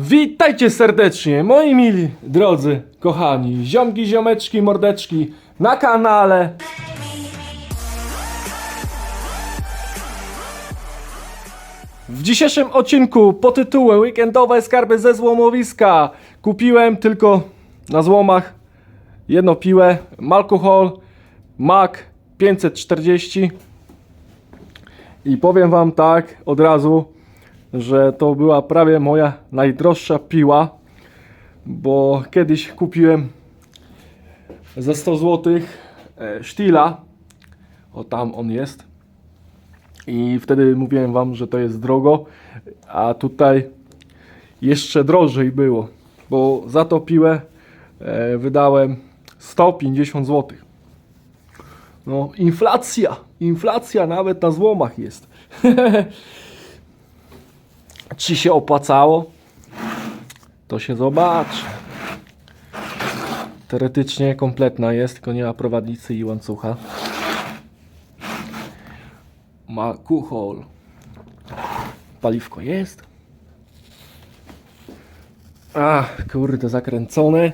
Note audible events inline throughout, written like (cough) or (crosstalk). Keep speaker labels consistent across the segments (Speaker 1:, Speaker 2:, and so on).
Speaker 1: Witajcie serdecznie, moi mili, drodzy, kochani, ziomki, ziomeczki, mordeczki na kanale. W dzisiejszym odcinku pod tytułem Weekendowe skarby ze złomowiska kupiłem tylko na złomach jedną piłę, alkohol, MAC 540 i powiem wam tak od razu, że to była prawie moja najdroższa piła, bo kiedyś kupiłem za 100 zł e, sztila, o tam on jest i wtedy mówiłem wam, że to jest drogo, a tutaj jeszcze drożej było, bo za to piłę e, wydałem 150 zł. No, inflacja, inflacja nawet na złomach jest. (laughs) Czy się opłacało? To się zobaczy. Teoretycznie kompletna jest, tylko nie ma prowadnicy i łańcucha. Ma kuchol. Paliwko jest. Ach, kurde, zakręcone.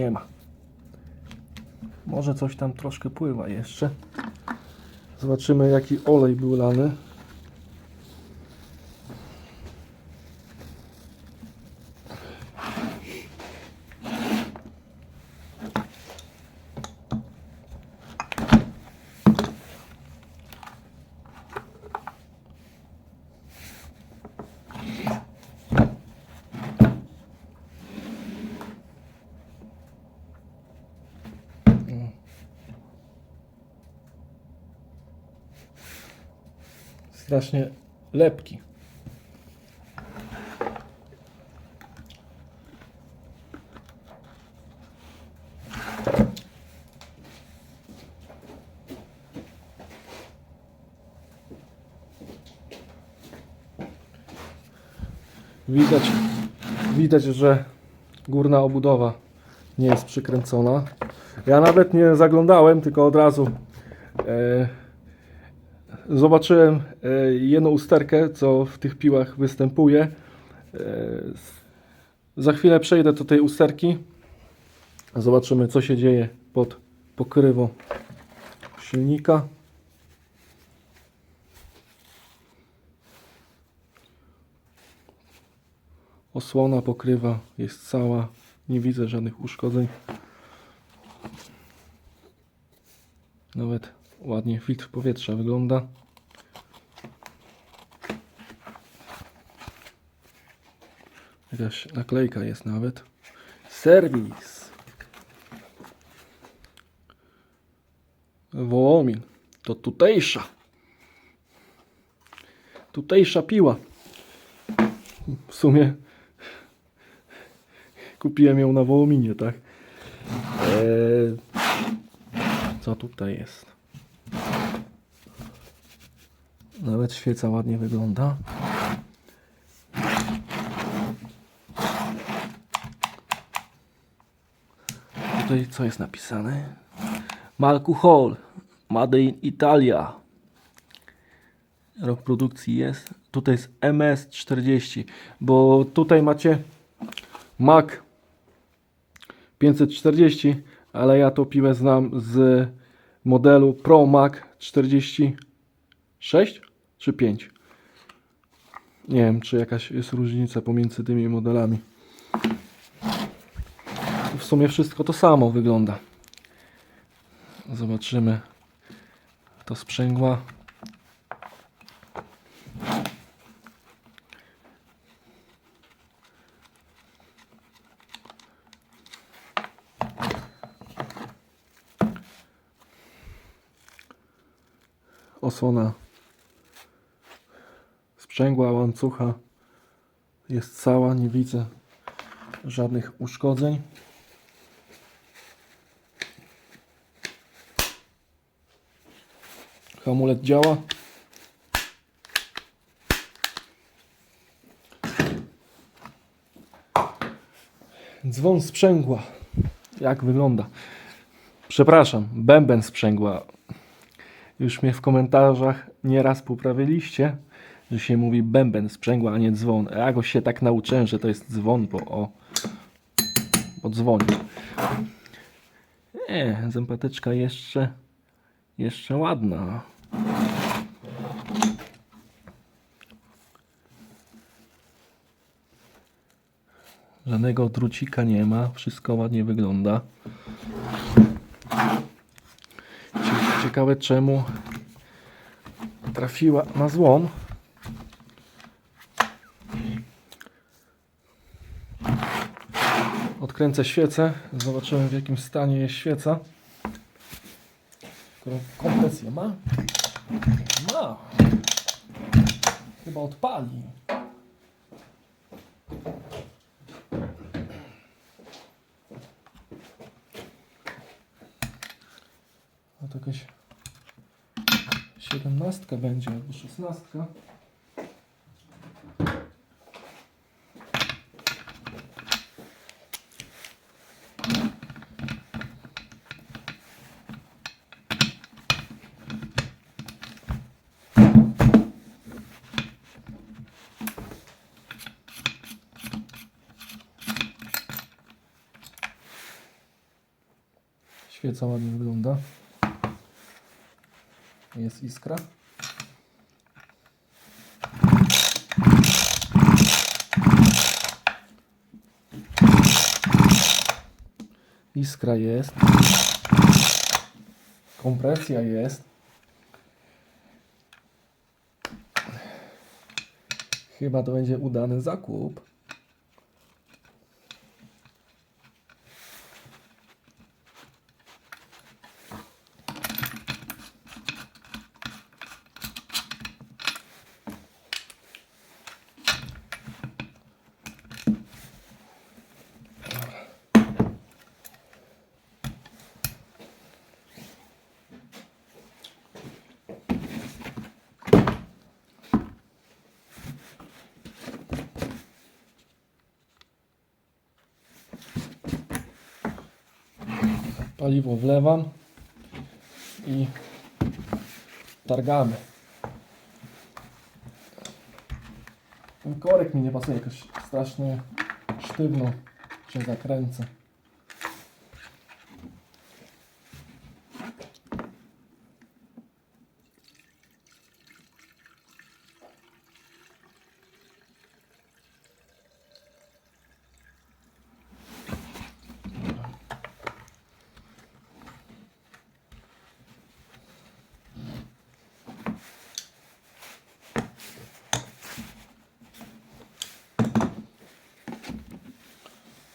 Speaker 1: Nie ma. Może coś tam troszkę pływa jeszcze. Zobaczymy jaki olej był lany. Strasznie lepki. Widać, widać, że górna obudowa nie jest przykręcona. Ja nawet nie zaglądałem, tylko od razu e, zobaczyłem e, jedną usterkę, co w tych piłach występuje. E, Za chwilę przejdę do tej usterki. Zobaczymy, co się dzieje pod pokrywą silnika. Osłona pokrywa jest cała. Nie widzę żadnych uszkodzeń. Nawet ładnie filtr powietrza wygląda. Jakaś naklejka jest nawet. Serwis. Wołomin. To tutejsza. Tutejsza piła. W sumie kupiłem ją na Wołominie, tak? Eee, co tutaj jest? Nawet świeca ładnie wygląda. Tutaj co jest napisane? Malkuhol. Made in Italia. Rok produkcji jest. Tutaj jest MS40, bo tutaj macie Mac 540, ale ja to piłę znam z modelu Pro Mac 46 czy 5. Nie wiem, czy jakaś jest różnica pomiędzy tymi modelami. W sumie wszystko to samo wygląda. Zobaczymy to sprzęgła. Osłona sprzęgła łańcucha jest cała, nie widzę żadnych uszkodzeń. Hamulec działa. Dzwon sprzęgła. Jak wygląda? Przepraszam, bęben sprzęgła. Już mnie w komentarzach nieraz poprawiliście, że się mówi bęben sprzęgła, a nie dzwon. Ja go się tak nauczyłem, że to jest dzwon, bo o, bo dzwoni. Nie, zębateczka jeszcze, jeszcze ładna. Żadnego drucika nie ma, wszystko ładnie wygląda. Cie- Ciekawe czemu trafiła na złom. Odkręcę świecę, zobaczyłem w jakim stanie jest świeca. Którą kompresję ma? Ma. Chyba odpali. A to jakaś siedemnastka będzie albo szesnastka. Świeca ładnie wygląda. Jest iskra. Iskra jest. Kompresja jest. Chyba to będzie udany zakup. Paliwo wlewam i targamy. Ten korek mi nie pasuje, jakoś strasznie sztywno się zakręca.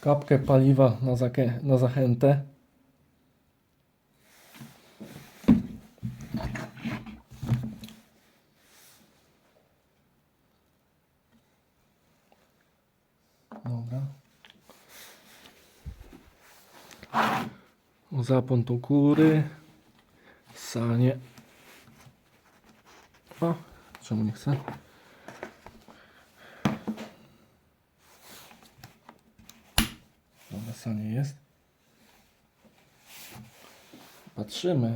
Speaker 1: Kapkę paliwa na, zakę, na zachętę. Dobra. Zapon do góry. Sanie. O, czemu nie chcę? Dobra, sanie jest. Patrzymy,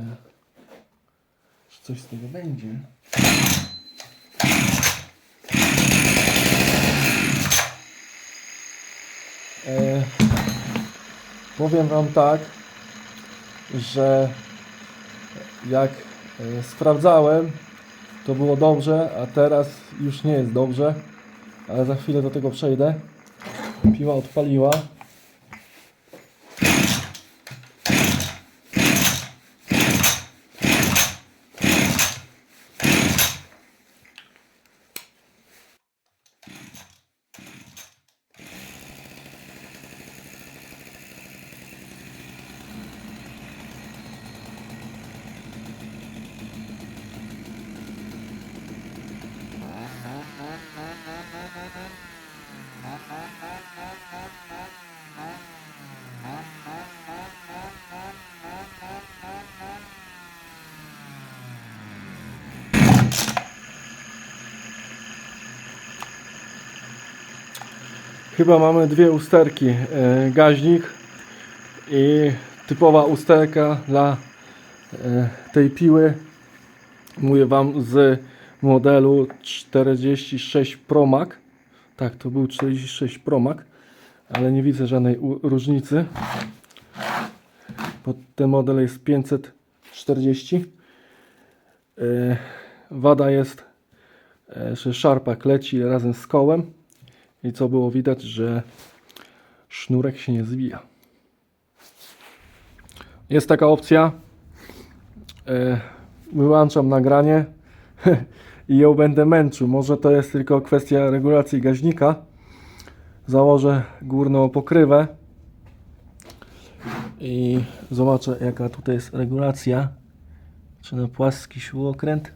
Speaker 1: czy coś z tego będzie. E, powiem Wam tak, że jak e, sprawdzałem, to było dobrze, a teraz już nie jest dobrze, ale za chwilę do tego przejdę. Piła odpaliła. Chyba mamy dwie usterki. E, gaźnik i typowa usterka dla e, tej piły. Mówię Wam z modelu 46 Pro Max. Tak, to był 46 Pro Max, ale nie widzę żadnej różnicy. Bo ten model jest 540. E, Wada jest, że szarpak leci razem z kołem i co było widać, że sznurek się nie zwija. Jest taka opcja. E, Wyłączam nagranie (laughs) i ją będę męczył. Może to jest tylko kwestia regulacji gaźnika. Założę górną pokrywę i zobaczę jaka tutaj jest regulacja. Czy na płaski śrubokręt,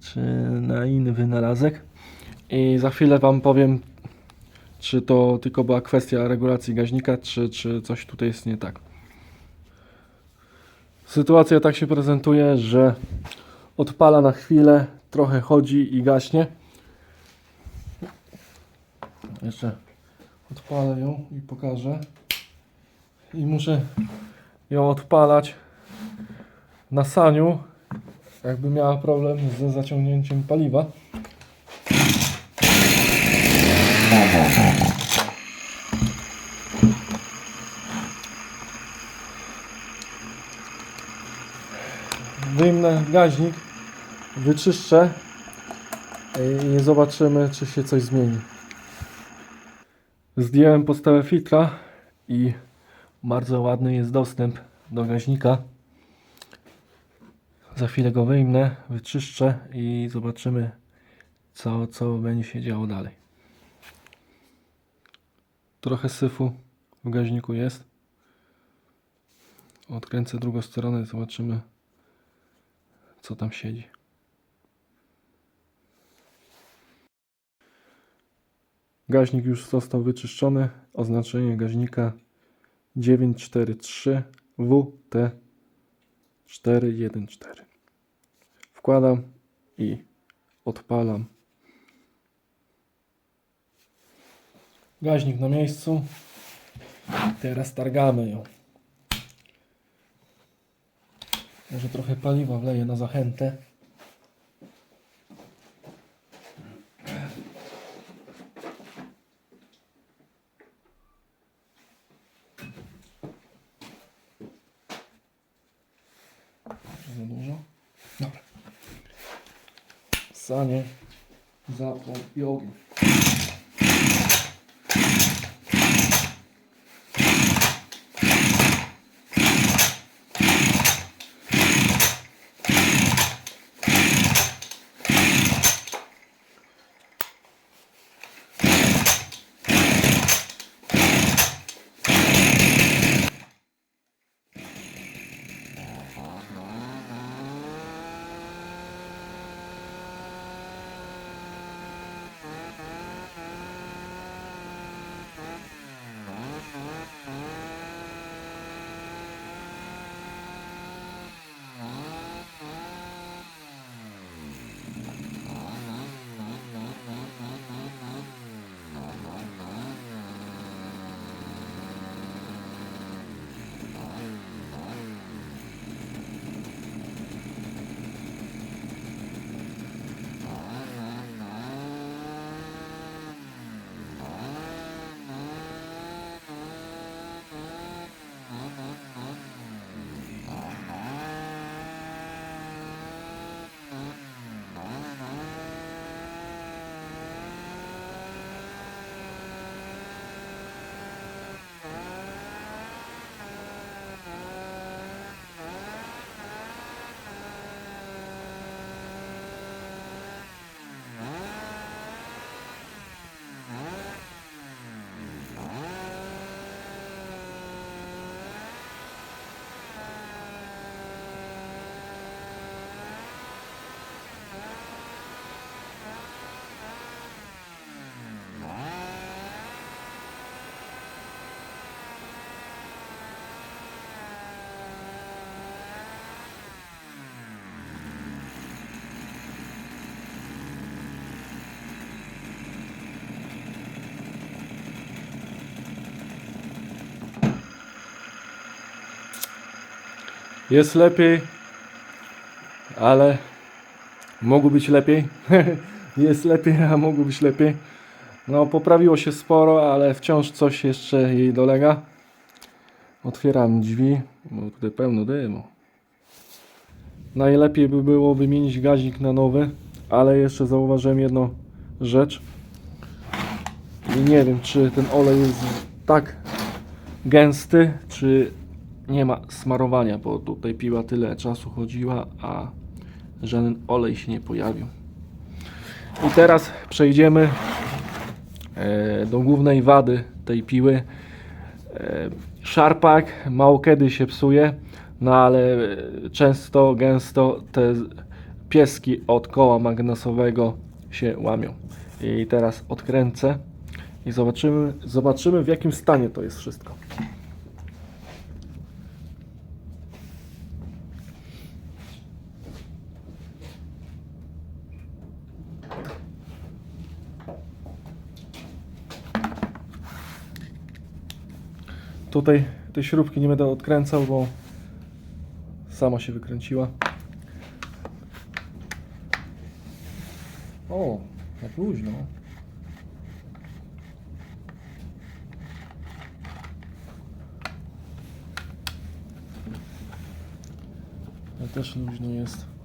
Speaker 1: czy na inny wynalazek. I za chwilę Wam powiem, czy to tylko była kwestia regulacji gaźnika, czy, czy coś tutaj jest nie tak. Sytuacja tak się prezentuje, że odpala na chwilę, trochę chodzi i gaśnie. Jeszcze odpalę ją i pokażę. I muszę ją odpalać na saniu, jakby miała problem ze zaciągnięciem paliwa. Wyjmę gaźnik, wyczyszczę i zobaczymy, czy się coś zmieni. Zdjąłem podstawę filtra i bardzo ładny jest dostęp do gaźnika. Za chwilę go wyjmę, wyczyszczę i zobaczymy, co, co będzie się działo dalej. Trochę syfu w gaźniku jest. Odkręcę drugą stronę i zobaczymy, co tam siedzi. Gaźnik już został wyczyszczony. Oznaczenie gaźnika 943 WT414. Wkładam i odpalam. Gaźnik na miejscu. Teraz targamy ją. Może trochę paliwa wleję na zachętę. Za dużo? Dobra. Sanie, zapłon i ogień. Jest lepiej, ale mogło być lepiej. (laughs) Jest lepiej, a mogło być lepiej. No, poprawiło się sporo, ale wciąż coś jeszcze jej dolega. Otwieram drzwi, bo tutaj pełno dymu. Najlepiej by było wymienić gazik na nowy, ale jeszcze zauważyłem jedną rzecz. I nie wiem, czy ten olej jest tak gęsty, czy nie ma smarowania, bo tutaj piła tyle czasu chodziła, a żaden olej się nie pojawił. I teraz przejdziemy e, do głównej wady tej piły. E, Szarpak mało kiedy się psuje, no ale często, gęsto te pieski od koła magnesowego się łamią. I teraz odkręcę i zobaczymy, zobaczymy w jakim stanie to jest wszystko. Tutaj tej śrubki nie będę odkręcał, bo sama się wykręciła. O, jak luźno. Też luźno jest.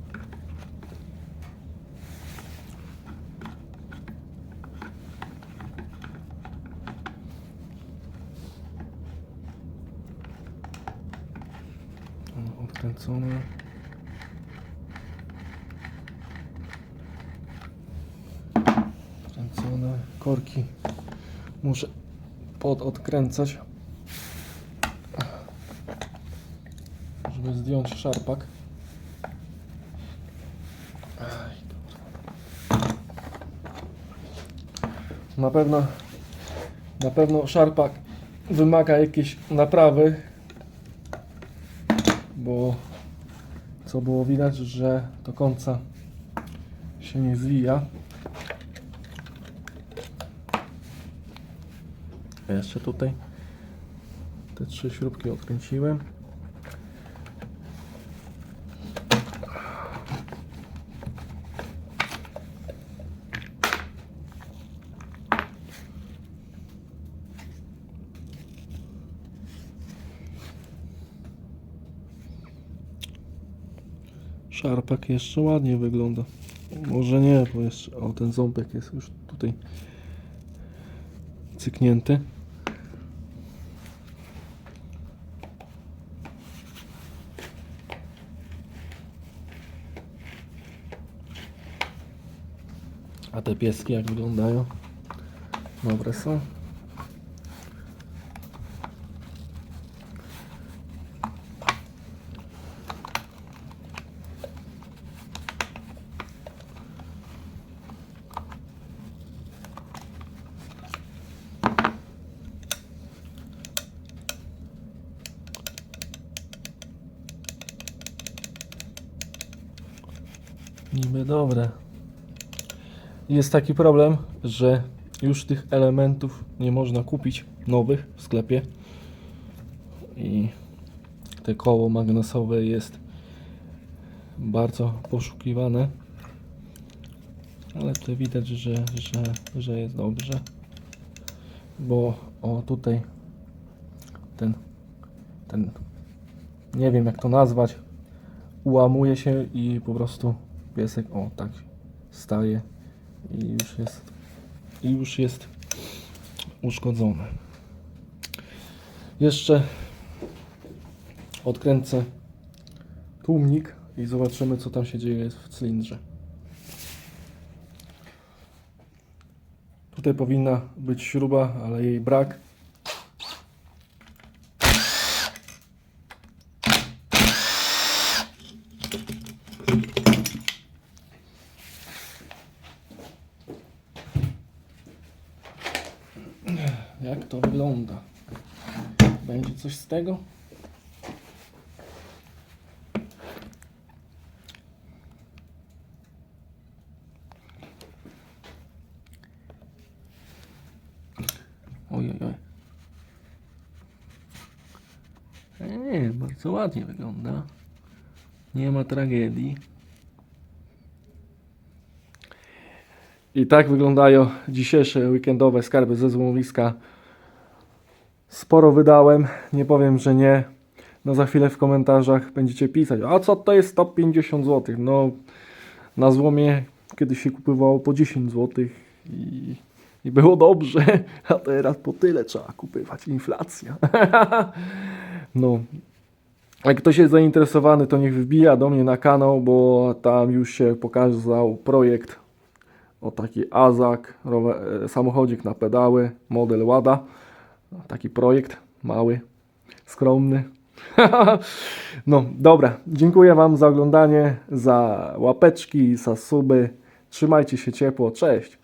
Speaker 1: Korki muszę pododkręcać, żeby zdjąć szarpak. Na pewno na pewno szarpak wymaga jakiejś naprawy, bo co było widać, że do końca się nie zwija. Jeszcze tutaj te trzy śrubki odkręciłem. Szarpak jeszcze ładnie wygląda. Może nie, bo jeszcze. O, ten ząbek jest już tutaj cyknięty. A te pieski jak wyglądają? Dobre są. Niby dobre. Jest taki problem, że już tych elementów nie można kupić nowych w sklepie. I te koło magnesowe jest bardzo poszukiwane. Ale tutaj widać, że, że, że jest dobrze. Bo o tutaj ten, ten nie wiem jak to nazwać, ułamuje się i po prostu piesek o tak staje i już jest i już jest uszkodzony. Jeszcze odkręcę tłumnik i zobaczymy co tam się dzieje w cylindrze. Tutaj powinna być śruba, ale jej brak. Jak to wygląda? Będzie coś z tego? Oj, oj. Nie, bardzo ładnie wygląda. Nie ma tragedii. I tak wyglądają dzisiejsze weekendowe skarby ze złomowiska. Sporo wydałem, nie powiem, że nie. No za chwilę w komentarzach będziecie pisać, a co to jest 150 zł? No na złomie kiedyś się kupowało po 10 zł i, i było dobrze, (laughs) a teraz po tyle trzeba kupywać. Inflacja. (laughs) no. Jak ktoś jest zainteresowany, to niech wbija do mnie na kanał, bo tam już się pokazał projekt o taki Azak, rower, e, samochodzik na pedały, model Łada. Taki projekt mały, skromny. (laughs) no dobra, dziękuję Wam za oglądanie, za łapeczki, za suby. Trzymajcie się ciepło, cześć.